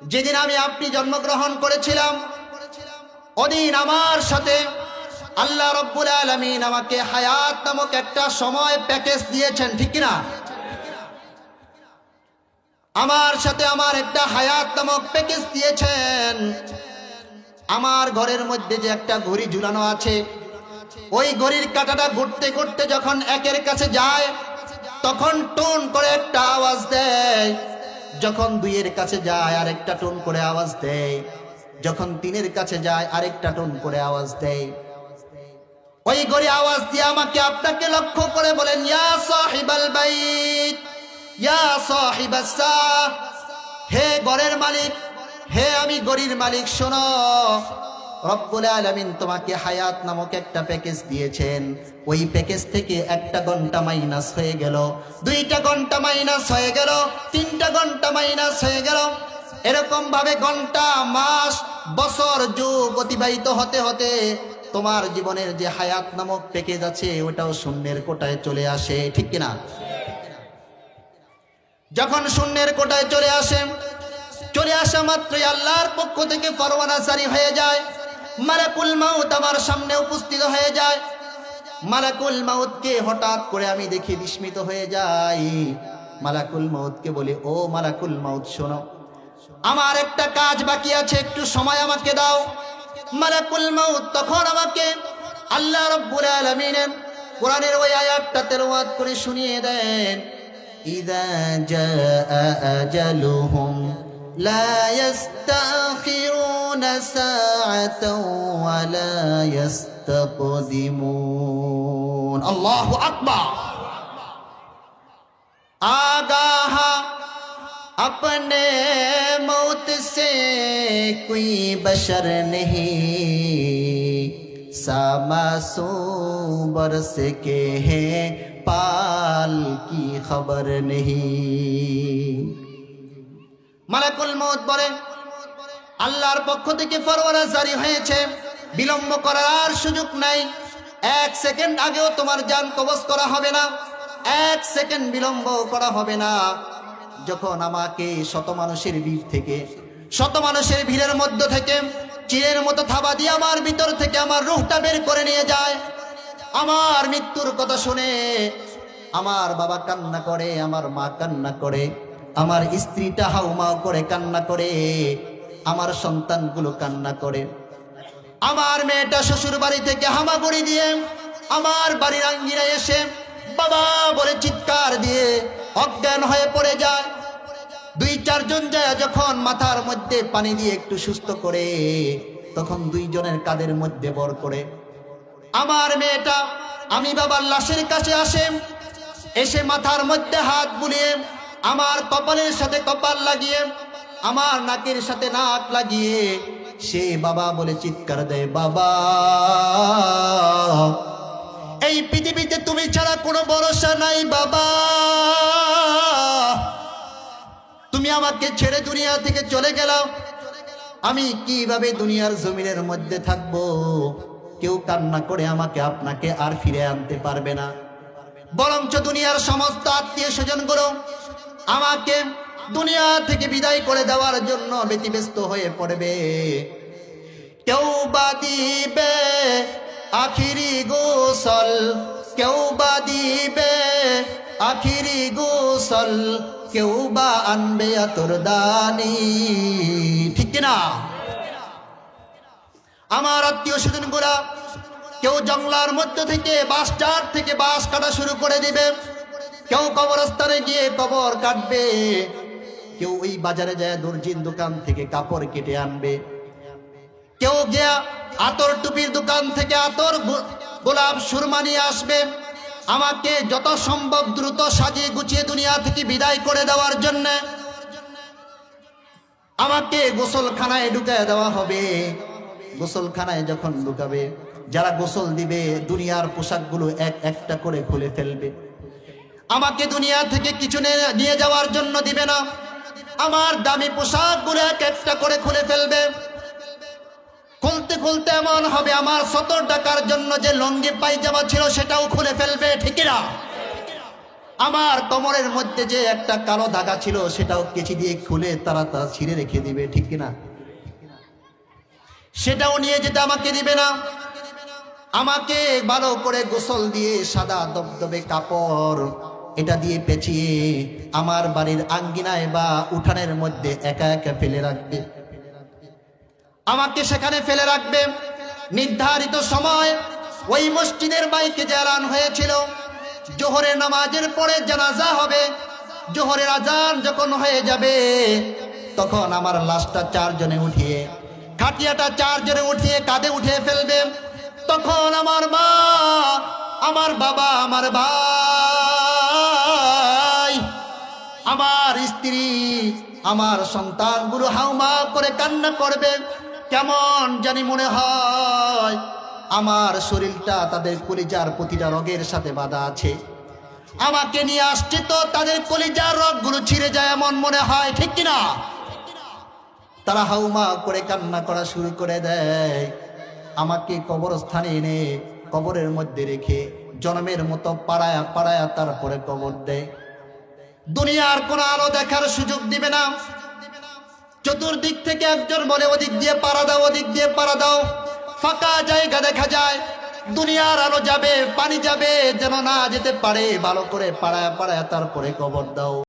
যেদিন আমি আপনি জন্মগ্রহণ করেছিলাম, ওদিন আমার সাথে আল্লাহ রব্বুল আলমিন আমাকে হায়াত নামক একটা সময় প্যাকেজ দিয়েছেন, ঠিক কিনা? আমার সাথে আমার একটা হায়াত নামক প্যাকেজ দিয়েছেন। আমার ঘরের মধ্যে যে একটা ঘড়ি ঝুলানো আছে, ওই ঘড়ির কাঁটাটা ঘুরতে ঘুরতে যখন একের কাছে যায়, তখন টোন করে একটা আওয়াজ দেয় যখন দুইয়ের কাছে যায়, আরেকটা টোন করে আওয়াজ দেয়। যখন তিনের কাছে যায়, আরেকটা টোন করে আওয়াজ দেয়। ওই ঘড়ি আওয়াজ দিয়ে আমাকে আপনাকে লক্ষ্য করে বলেন, ইয়া ইয়া হে গড়ের মালিক, হে আমি গরির মালিক, শোনো। রব্বুল আলামিন তোমাকে হায়াত নামক একটা প্যাকেজ দিয়েছেন। ওই প্যাকেজ থেকে একটা ঘণ্টা মাইনাস হয়ে গেল। দুইটা ঘণ্টা মাইনাস হয়ে গেল। তিনটা ঘণ্টা মাইনাস হয়ে গেল। এরকম ভাবে ঘণ্টা, মাস, বছর যুগ অতিবাহিত হতে হতে তোমার জীবনের যে হায়াত নামক প্যাকেজ আছে, ওটাও শূন্যের কোটায় চলে আসে। ঠিক কিনা? যখন শূন্যের কোটায় চলে আসে, চলে আসা মাত্রই আল্লাহর পক্ষ থেকে পরওয়ানা জারি হয়ে যায়। মালাকুল মাউত আমার সামনে উপস্থিত হয়ে যায়। মালাকুল মাউতকে হঠাৎ করে আমি দেখি বিস্মিত হয়ে যাই। মালাকুল মাউতকে বলি, ও মালাকুল মাউত, শোনো, আমার একটা কাজ বাকি আছে, একটু সময় আমাকে দাও। মালাকুল মাউত তখন আমাকে আল্লাহ রব্বুল আলামিনের কোরআনের ওই আয়াতটা তেলাওয়াত করে শুনিয়ে দেন, ইদা জা আজালুহুম لا يستأخرون ساعة ولا يستقدمون. اللہ أكبر. آگاہ اپنے موت سے کوئی بشر نہیں۔ ساما سو برس کے ہیں، پال کی خبر نہیں۔ মালাকুল মৌত বলেন আল্লাহর পক্ষ থেকে ফরওয়ারা জারি হয়েছে। বিলম্ব করার আর সুযোগ নাই। এক সেকেন্ড আগেও তোমার যান কবজ করা হবে না। এক সেকেন্ড বিলম্ব করা হবে না। যখন আমাকে শত মানুষের ভিড় থেকে, শত মানুষের ভিড়ের মধ্য থেকে চিরের মতো থাবা দিয়ে আমার ভিতর থেকে আমার রুহটা বের করে নিয়ে যায়। আমার মৃত্যুর কথা শুনে আমার বাবা কান্না করে, আমার মা কান্না করে। আমার স্ত্রীটা হাউমাউ করে কান্না করে, আমার সন্তানগুলো কান্না করে। আমার মেয়েটা শ্বশুর বাড়ি থেকে হামাগুড়ি দিয়ে আমার বাড়ির আঙ্গিনায় এসে বাবা বলে চিৎকার দিয়ে অজ্ঞান হয়ে পড়ে যায়। দুই চারজন যায় যখন মাথার মধ্যে পানি দিয়ে একটু সুস্থ করে, তখন দুইজনের কাদের মধ্যে বর করে। আমার মেয়েটা আমি বাবার লাশের কাছে আসে, এসে মাথার মধ্যে হাত বুলিয়ে আমার কপালের সাথে কপাল লাগিয়ে, আমার নাকের সাথে নাক লাগিয়ে, সে বাবা বলে চিৎকার দেয়, বাবা, এই পৃথিবীতে তুমি ছাড়া কোনো ভরসা নাই, বাবা। তুমি আমাকে ছেড়ে দুনিয়া থেকে চলে গেলাম আমি কীভাবে দুনিয়ার জমিনের মধ্যে থাকব? কেউ কান্না করে আমাকে আপনাকে আর ফিরে আনতে পারবে না। বরঞ্চ দুনিয়ার সমস্ত আত্মীয় স্বজন স্বজনগুলো আমাকে দুনিয়া থেকে বিদায় করে দেওয়ার জন্য ব্যতিব্যস্ত হয়ে পড়বে। কেউ বা দিবে আখিরি গোসল, কেউ বা দিবে আখিরি গোসল, কেউ বা আনবে আতর দানি। ঠিক কিনা? আমার আত্মীয় স্বজনগুলা কেউ জঙ্গলার মধ্য থেকে বাঁশ চার থেকে বাঁশ কাটা শুরু করে দিবে। কেউ কবরস্থানে গিয়ে কবর কাটবে। কেউ ওই বাজারে যায় দর্জির দোকান থেকে কাপড় কেটে আনবে। কেউ গিয়া আতর টুপির দোকান থেকে আতর গোলাপ সুরমা নিয়ে আসবে। আমাকে যত সম্ভব দ্রুত সাজিয়ে গুছিয়ে দুনিয়া থেকে বিদায় করে দেওয়ার জন্য আমাকে গোসলখানায় ঢুকায় দেওয়া হবে। গোসলখানায় যখন ঢুকাবে, যারা গোসল দিবে, দুনিয়ার পোশাকগুলো এক একটা করে খুলে ফেলবে। আমাকে দুনিয়া থেকে কিছু নিয়ে যাওয়ার জন্য দিবে না। আমার দামি পোশাকগুলো এক একটা করে খুলে ফেলবে। খুলতে খুলতে এমন হবে, আমার সতর টাকার জন্য যে লঙ্গি পায়জামা ছিল সেটাও খুলে ফেলবে, ঠিক না আমার কোমরের মধ্যে যে একটা কালো ধাগা ছিল সেটাও কেচি দিয়ে খুলে তারা তা ছিঁড়ে রেখে দিবে, ঠিক কিনা? সেটাও নিয়ে যেতে আমাকে দিবে না। আমাকে ভালো করে গোসল দিয়ে সাদা দবদবে কাপড় এটা দিয়ে পেঁচিয়ে আমার বাড়ির আঙ্গিনায় বা উঠানের মধ্যে একা একা ফেলে রাখবে। আমাকে সেখানে ফেলে রাখবে। নির্ধারিত সময় ওই মসজিদের বাইকে জ্বালান হয়েছিল, জোহরের নামাজের পরে জানাজা হবে, জোহরের আজান যখন হয়ে যাবে, তখন আমার লাশটা চারজনে উঠিয়ে, খাটিয়াটা চারজনে উঠিয়ে কাঁধে উঠিয়ে ফেলবে। তখন আমার মা, আমার বাবা, আমার ভাই আমার স্ত্রী, আমার সন্তানগুলো হাউমা করে কান্না করবে। কেমন জানি মনে হয় আমার শরীরটা তাদের কলিজার প্রতিটা রগের সাথে বাঁধা আছে। আমাকে নিয়ে আসছে তো তাদের কলিজার রগগুলো ছিঁড়ে যায় এমন মনে হয়, ঠিক কিনা? তারা হাউমা করে কান্না করা শুরু করে দেয়। আমাকে কবরস্থানে এনে কবরের মধ্যে রেখে জন্মের মতো পাড়ায়া পাড়ায়া তারপরে কবর দেয়। দুনিয়ার কোন আলো দেখার সুযোগ দিবে না। চতুর্দিক থেকে একজন বলে, ওদিক দিয়ে পাড়া দাও, ওদিক দিয়ে পাড়া দাও। ফাঁকা জায়গা দেখা যায়, দুনিয়ার আলো যাবে, পানি যাবে, যেন না যেতে পারে। ভালো করে পাড়ায় পাড়ায় তারপরে কবর দাও।